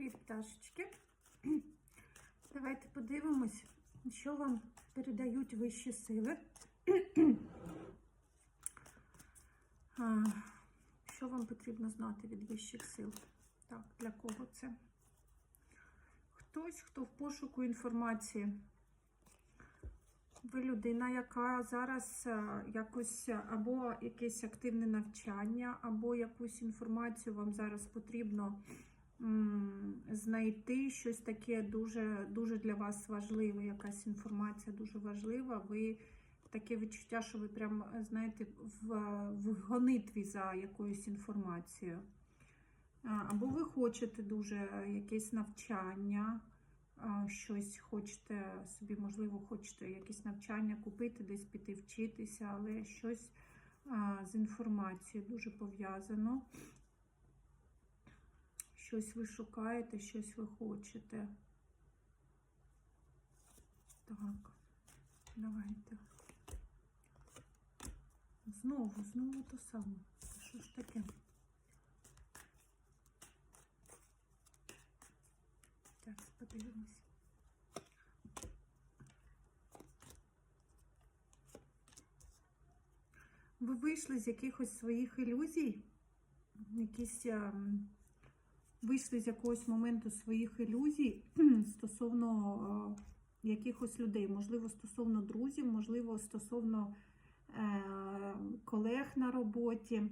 Привіт, пташечки. Давайте подивимось, що вам передають вищі сили. Що вам потрібно знати від вищих сил? Так, для кого це? Хтось, хто в пошуку інформації. Ви людина, яка зараз е, якось е, або якесь активне навчання, або якусь інформацію вам зараз потрібно знайти щось таке дуже, дуже для вас важливе, якась інформація дуже важлива. Ви таке відчуття, що ви прям знаєте в, в гонитві за якоюсь інформацією. Або ви хочете дуже якесь навчання, щось хочете собі, можливо, хочете якесь навчання купити, десь піти вчитися, але щось з інформацією дуже пов'язано. Щось ви шукаєте, щось ви хочете. Так, давайте. Знову, знову то саме. Що ж таке? Так, подивимось. Ви вийшли з якихось своїх ілюзій, якісь ем, вийшли з якогось моменту своїх ілюзій стосовно е, якихось людей, можливо, стосовно друзів, можливо, стосовно е, колег на роботі,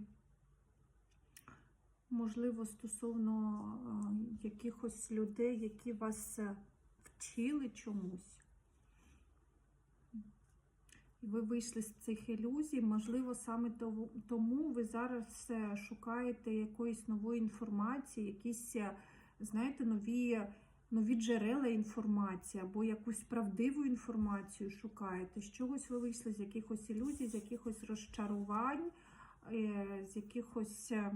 можливо, стосовно е, якихось людей, які вас вчили чомусь. Ви вийшли з цих ілюзій, можливо, саме тому ви зараз е, шукаєте якоїсь нової інформації, якісь, е, знаєте, нові, нові джерела інформації або якусь правдиву інформацію шукаєте. З чогось ви вийшли з якихось ілюзій, з якихось розчарувань, е, з якихось, е,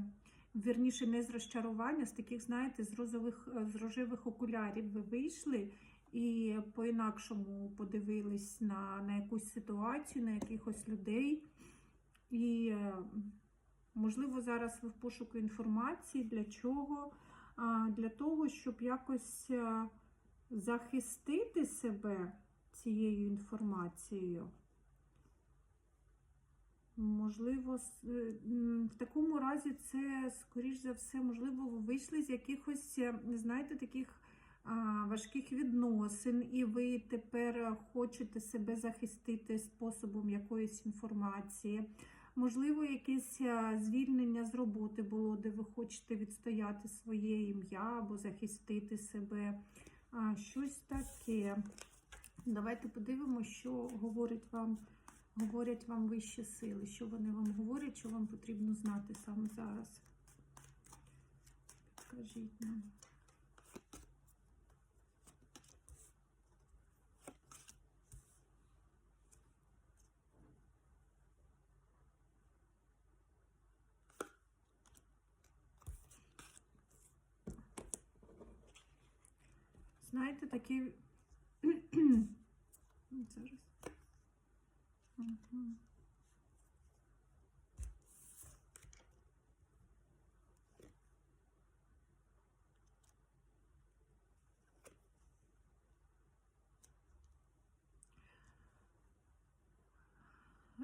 вірніше, не з розчарування, з таких, знаєте, з розових, з рожевих окулярів ви вийшли і по-інакшому подивились на, на якусь ситуацію, на якихось людей. І, е, можливо, зараз ви в пошуку інформації. Для чого? Для того, щоб якось е, захистити себе цією інформацією. Можливо, е, в такому разі це, скоріш за все, можливо, ви вийшли з якихось, знаєте, таких важких відносин, і ви тепер хочете себе захистити способом якоїсь інформації. Можливо, якесь звільнення з роботи було, де ви хочете відстояти своє ім'я або захистити себе. Щось таке. Давайте подивимося, що говорить вам, говорять вам вищі сили, що вони вам говорять, що вам потрібно знати саме зараз. Підкажіть нам. Знаєте, такі. Зараз. Угу.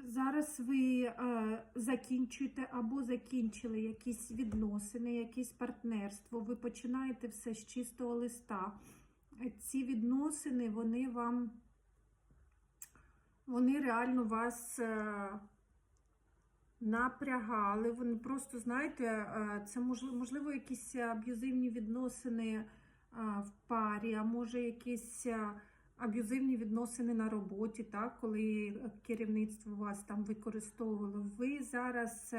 Зараз ви е, закінчуєте або закінчили якісь відносини, якесь партнерство. Ви починаєте все з чистого листа. Ці відносини, вони вам, вони реально вас е, напрягали. Вони просто, знаєте, е, це можливо, можливо якісь аб'юзивні відносини е, в парі, а може якісь. аб'юзивні відносини на роботі, так, коли керівництво вас там використовувало, ви зараз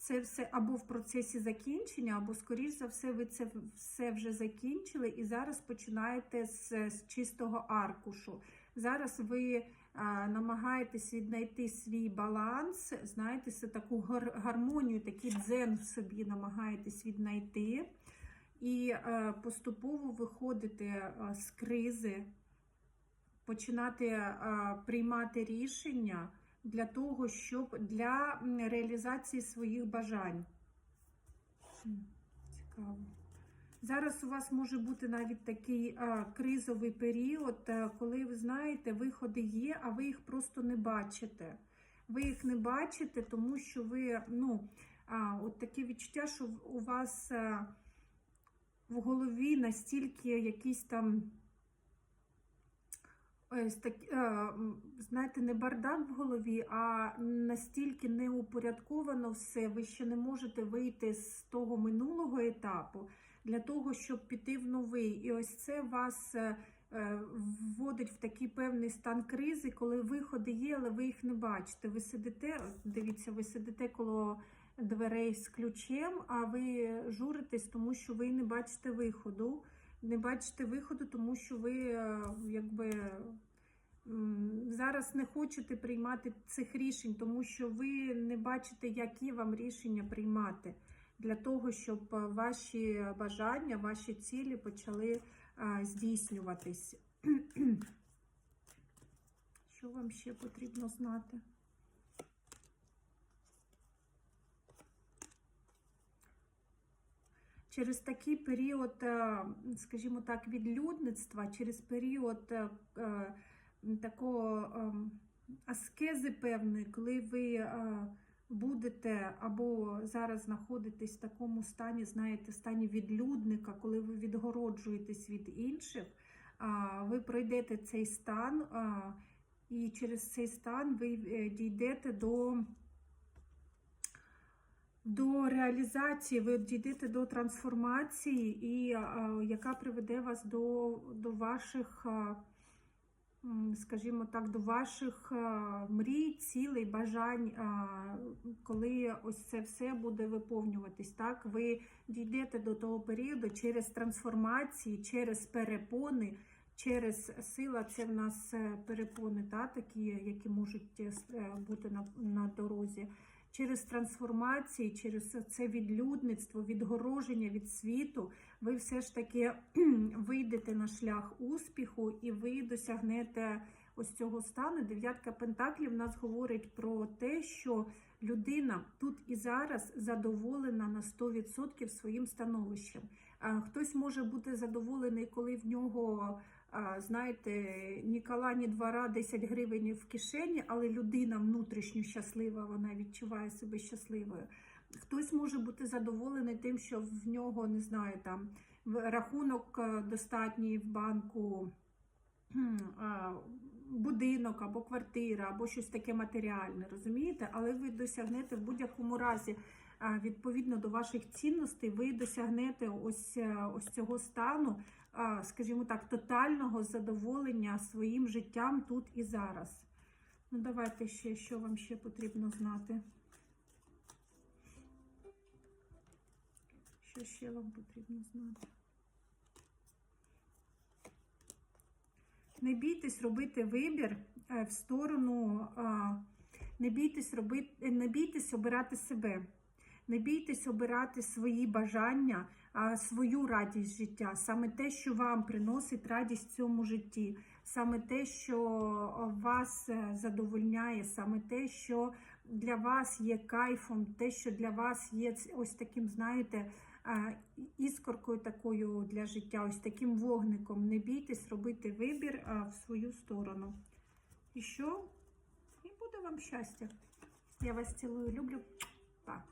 це все або в процесі закінчення, або, скоріш за все, ви це все вже закінчили і зараз починаєте з, з чистого аркушу. Зараз ви а, намагаєтесь віднайти свій баланс, знаєте, це таку гар- гармонію, такий дзен в собі намагаєтесь віднайти. І е, поступово виходити е, з кризи, починати е, приймати рішення для того, щоб для реалізації своїх бажань. Цікаво. Зараз у вас може бути навіть такий а, кризовий період, е, коли ви знаєте, виходи є, а ви їх просто не бачите. Ви їх не бачите, тому що ви, ну, а, от таке відчуття, що у вас а, в голові настільки якісь там. Ось так, е, знаєте, не бардак в голові, а настільки неупорядковано все, ви ще не можете вийти з того минулого етапу для того, щоб піти в новий. І ось це вас е, е, вводить в такий певний стан кризи, коли виходи є, але ви їх не бачите. Ви сидите, дивіться, ви сидите коло дверей з ключем, а ви журитесь, тому що ви не бачите виходу. Не бачите виходу, тому що ви е, якби зараз не хочете приймати цих рішень, тому що ви не бачите, які вам рішення приймати для того, щоб е, ваші бажання, ваші цілі почали здійснюватись. Що вам ще потрібно знати? Через такий період, е, скажімо так, відлюдництва, через період е, е, такого е, аскези певної, коли ви будете або зараз знаходитесь в такому стані, знаєте, стані відлюдника, коли ви відгороджуєтесь від інших, ви пройдете цей стан, і через цей стан ви дійдете до. До реалізації ви дійдете до трансформації, і а, яка приведе вас до, до ваших, а, скажімо так, до ваших а, мрій, цілей, бажань, а, коли ось це все буде виповнюватись. Так, ви дійдете до того періоду через трансформації, через перепони. Через сила це в нас е, перепони, та, такі, які можуть е, е, бути на, на дорозі через трансформації, через це відлюдництво, відгороження від світу, ви все ж таки вийдете на шлях успіху і ви досягнете ось цього стану. Дев'ятка Пентаклів нас говорить про те, що людина тут і зараз задоволена на 100% своїм становищем. Хтось може бути задоволений, коли в нього знаєте, ні кола, ні двора, 10 гривень в кишені, але людина внутрішньо щаслива, вона відчуває себе щасливою. Хтось може бути задоволений тим, що в нього, не знаю, там рахунок е, достатній в банку, будинок або квартира, або щось таке матеріальне, розумієте? Але ви досягнете в будь-якому разі. Відповідно до ваших цінностей, ви досягнете ось, е, ось цього стану, скажімо так, тотального задоволення своїм життям тут і зараз. Ну, давайте ще, що вам ще потрібно знати. Що ще вам потрібно знати? Не бійтесь робити вибір е, в сторону, не бійтесь робити, не бійтесь обирати себе. Не бійтесь обирати свої бажання, свою радість життя, саме те, що вам приносить радість в цьому житті, саме те, що вас е, задовольняє, саме те, що для вас є кайфом, те, що для вас є ось таким, знаєте, іскоркою такою для життя, ось таким вогником. Не бійтесь робити вибір в свою сторону. І що? І буде вам щастя. Я вас цілую, люблю. Па.